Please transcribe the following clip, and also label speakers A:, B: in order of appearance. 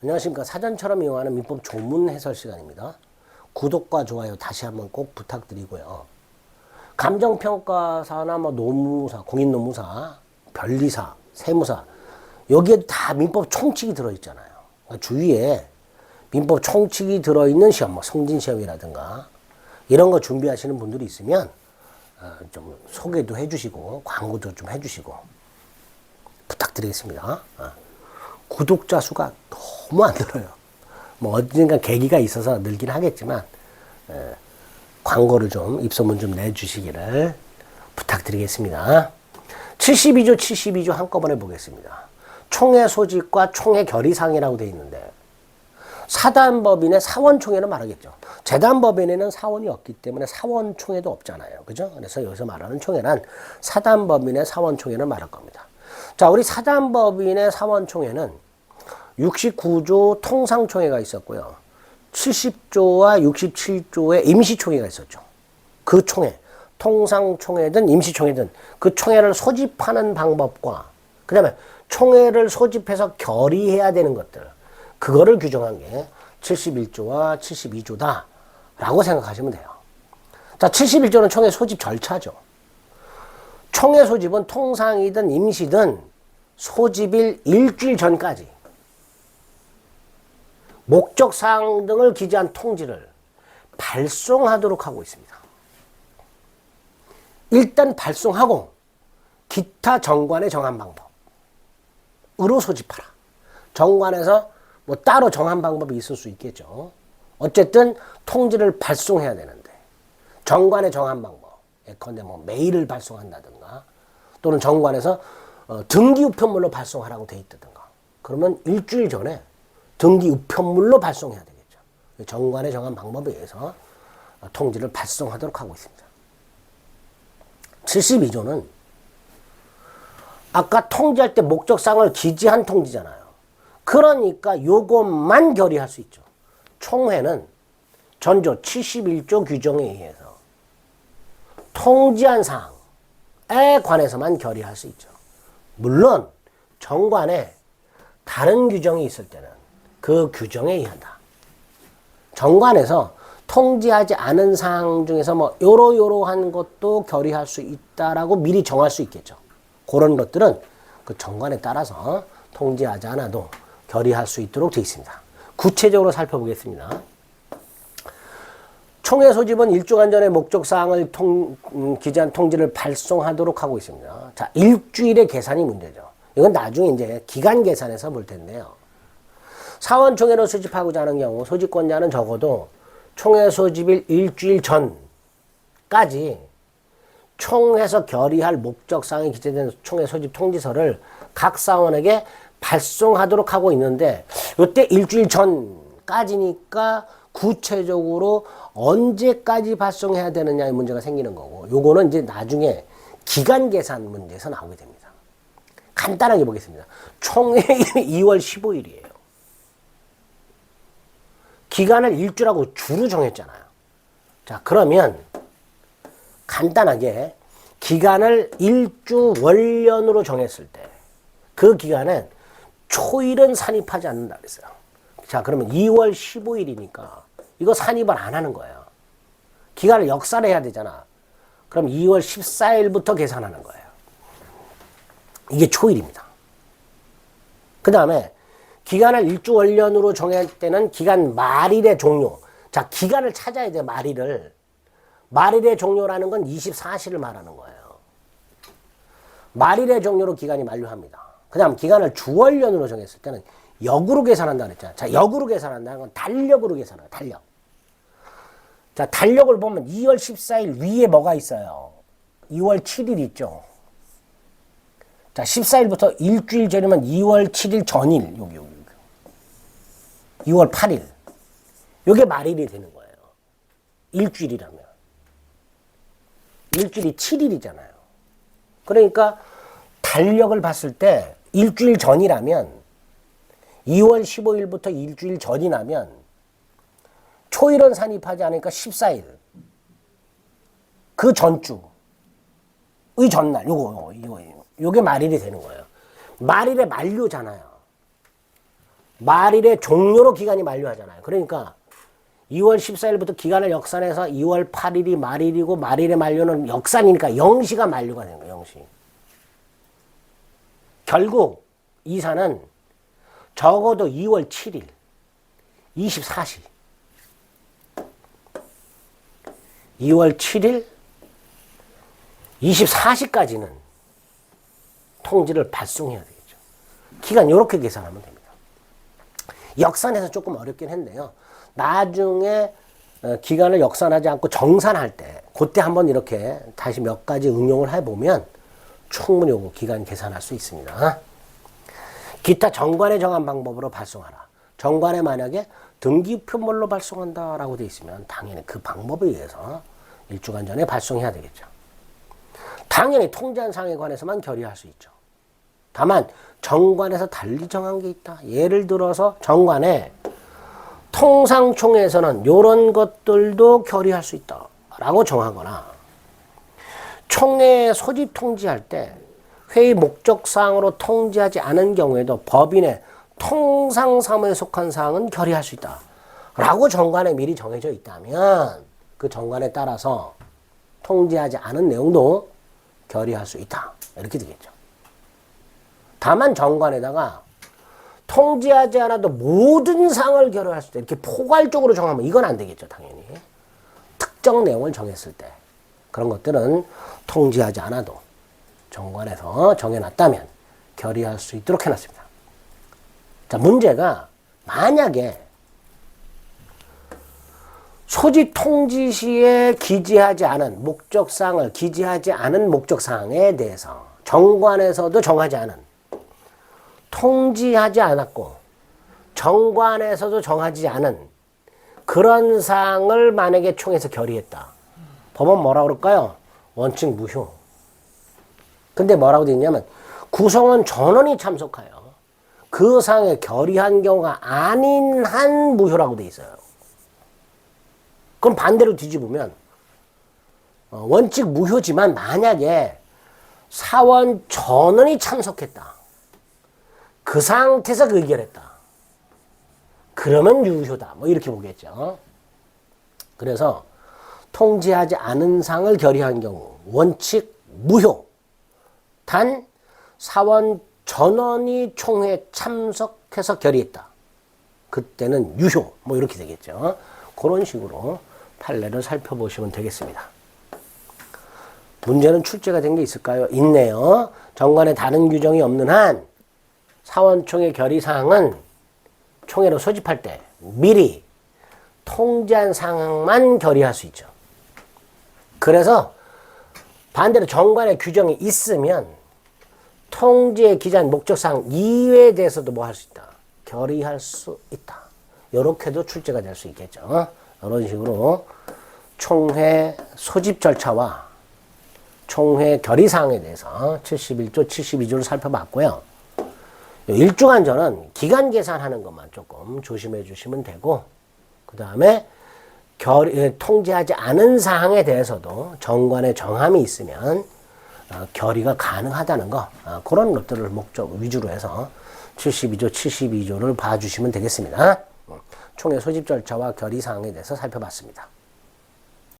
A: 안녕하십니까. 사전처럼 이용하는 민법 조문 해설 시간입니다. 구독과 좋아요 다시 한번 꼭 부탁드리고요. 감정평가사나 뭐 노무사, 공인노무사, 변리사, 세무사 여기에 다 민법 총칙이 들어있잖아요. 그러니까 주위에 민법 총칙이 들어있는 시험, 뭐 성진 시험이라든가 이런 거 준비하시는 분들이 있으면 어, 좀 소개도 해주시고 광고도 좀 해주시고 부탁드리겠습니다. 어. 구독자 수가 너무 안 늘어요. 뭐 언젠가 계기가 있어서 늘긴 하겠지만 에, 광고를 좀 입소문 좀 내주시기를 부탁드리겠습니다. 72조 72조 한꺼번에 보겠습니다. 총회 소집과 총회 결의사항이라고 되어 있는데 사단법인의 사원총회는 말하겠죠. 재단법인에는 사원이 없기 때문에 사원총회도 없잖아요. 그죠? 그래서 여기서 말하는 총회란 사단법인의 사원총회를 말할 겁니다. 자, 우리 사단법인의 사원총회는 69조 통상총회가 있었고요. 70조와 67조의 임시총회가 있었죠. 그 총회, 통상총회든 임시총회든 그 총회를 소집하는 방법과 그 다음에 총회를 소집해서 결의해야 되는 것들, 그거를 규정한 게 71조와 72조다. 라고 생각하시면 돼요. 자, 71조는 총회 소집 절차죠. 총회 소집은 통상이든 임시든 소집일 일주일 전까지 목적 사항 등을 기재한 통지를 발송하도록 하고 있습니다. 일단 발송하고 기타 정관에 정한 방법으로 소집하라. 정관에서 뭐 따로 정한 방법이 있을 수 있겠죠. 어쨌든 통지를 발송해야 되는데 정관에 정한 방법. 예컨대 뭐 메일을 발송한다든가 또는 정관에서 어, 등기 우편물로 발송하라고 돼 있다든가 그러면 일주일 전에 등기 우편물로 발송해야 되겠죠. 정관에 정한 방법에 의해서 어, 통지를 발송하도록 하고 있습니다. 72조는 아까 통지할 때 목적상을 기재한 통지잖아요. 그러니까 요것만 결의할 수 있죠. 총회는 전조 71조 규정에 의해서 통지한 사항에 관해서만 결의할 수 있죠. 물론 정관에 다른 규정이 있을 때는 그 규정에 의한다. 정관에서 통지하지 않은 사항 중에서 뭐 요러요러한 것도 결의할 수 있다라고 미리 정할 수 있겠죠. 그런 것들은 그 정관에 따라서 통지하지 않아도 결의할 수 있도록 되어 있습니다. 구체적으로 살펴보겠습니다. 총회 소집은 일주간 전에 목적 사항을 통, 음, 기재한 통지를 발송하도록 하고 있습니다. 자, 일주일의 계산이 문제죠. 이건 나중에 이제 기간 계산에서 볼 텐데요. 사원 총회로 소집하고자 하는 경우 소집권자는 적어도 총회 소집일 일주일 전까지 총회에서 결의할 목적사항이 기재된 총회 소집 통지서를 각 사원에게 발송하도록 하고 있는데 이때 일주일 전까지니까 구체적으로 언제까지 발송해야 되느냐의 문제가 생기는 거고 요거는 이제 나중에 기간 계산 문제에서 나오게 됩니다. 간단하게 보겠습니다. 총회 2월 15일이에요. 기간을 일주라고 주로 정했잖아요. 자, 그러면 간단하게 기간을 일주 월년으로 정했을 때 그 기간은 초일은 산입하지 않는다 그랬어요. 자, 그러면 2월 15일이니까 이거 산입을 안 하는 거예요. 기간을 역산해야 되잖아. 그럼 2월 14일부터 계산하는 거예요. 이게 초일입니다. 그 다음에 기간을 일주 월년으로 정할 때는 기간 말일의 종료. 자, 기간을 찾아야 돼, 말일을. 말일의 종료라는 건 24시를 말하는 거예요. 말일의 종료로 기간이 만료합니다. 그 다음 기간을 주월년으로 정했을 때는 역으로 계산한다 그랬잖아. 자, 역으로 계산한다는 건 달력으로 계산해요, 달력. 자, 달력을 보면 2월 14일 위에 뭐가 있어요? 2월 7일 있죠. 자, 14일부터 일주일 전이면 2월 7일 전일, 여기, 여기. 2월 8일. 요게 말일이 되는 거예요. 일주일이라면. 일주일이 7일이잖아요. 그러니까 달력을 봤을 때 일주일 전이라면 2월 15일부터 일주일 전이라면 초일은 산입하지 않으니까 14일. 그 전주. 의 전날. 요거, 요거, 요거. 요게 말일이 되는 거예요. 말일의 만료잖아요. 말일의 종료로 기간이 만료하잖아요. 그러니까 2월 14일부터 기간을 역산해서 2월 8일이 말일이고 말일의 만료는 역산이니까 0시가 만료가 되는 거예요. 0시. 결국 이사는 적어도 2월 7일 24시 2월 7일 24시까지는 통지를 발송해야 되겠죠. 기간 이렇게 계산하면 됩니다. 역산해서 조금 어렵긴 했는데요. 나중에 어, 기간을 역산하지 않고 정산할 때 그때 한번 이렇게 다시 몇 가지 응용을 해보면 충분히 요거 기간 계산할 수 있습니다. 기타 정관에 정한 방법으로 발송하라. 정관에 만약에 등기표물로 발송한다라고 돼 있으면 당연히 그 방법에 의해서 일주간 전에 발송해야 되겠죠. 당연히 사항에 관해서만 결의할 수 있죠. 다만 정관에서 달리 정한 게 있다. 예를 들어서 정관에 통상총회에서는 이런 것들도 결의할 수 있다 라고 정하거나 총회 소집 통지할 때 회의 목적 사항으로 통지하지 않은 경우에도 법인의 통상 사무에 속한 사항은 결의할 수 있다 라고 정관에 미리 정해져 있다면 그 정관에 따라서 통지하지 않은 내용도 결의할 수 있다 이렇게 되겠죠. 다만 정관에다가 통지하지 않아도 모든 사항을 결의할 수 있다 이렇게 포괄적으로 정하면 이건 안 되겠죠 당연히 특정 내용을 정했을 때 그런 것들은 통지하지 않아도 정관에서 정해놨다면 결의할 수 있도록 해놨습니다. 자 문제가 만약에 소집 통지 시에 기재하지 않은 목적사항을 기재하지 않은 목적사항에 대해서 정관에서도 정하지 않은 통지하지 않았고 정관에서도 정하지 않은 그런 사항을 만약에 총에서 결의했다. 법원 뭐라 그럴까요? 원칙 무효. 근데 뭐라고 돼 있냐면 구성원 전원이 참석하여 그 사항에 결의한 경우가 아닌 한 무효라고 돼 있어요. 그럼 반대로 뒤집으면 어, 원칙 무효지만 만약에 사원 전원이 참석했다. 그 상태에서 그 의결했다. 그러면 유효다. 뭐 이렇게 보겠죠. 그래서 통지하지 않은 상을 결의한 경우 원칙 무효. 단 사원 전원이 총회 참석해서 결의했다. 그때는 유효. 뭐 이렇게 되겠죠. 그런 식으로 판례를 살펴보시면 되겠습니다. 문제는 출제가 된 게 있을까요? 있네요. 정관에 다른 규정이 없는 한 사원총회 결의 사항은 총회로 소집할 때 미리 통지한 사항만 결의할 수 있죠. 그래서 반대로 정관에 규정이 있으면 통지에 기재한 목적사항 이외에 대해서도 뭐 할 수 있다. 결의할 수 있다. 이렇게도 출제가 될 수 있겠죠. 이런 식으로 총회 소집 절차와 총회 결의 사항에 대해서 71조, 72조를 살펴봤고요. 일주간 전은 기간 계산하는 것만 조금 조심해 주시면 되고, 그 다음에 결, 예, 통지하지 않은 사항에 대해서도 정관의 정함이 있으면 어, 결의가 가능하다는 거, 어, 그런 것들을 목적 위주로 해서 72조, 72조를 봐주시면 되겠습니다. 총회 소집 절차와 결의 사항에 대해서 살펴봤습니다.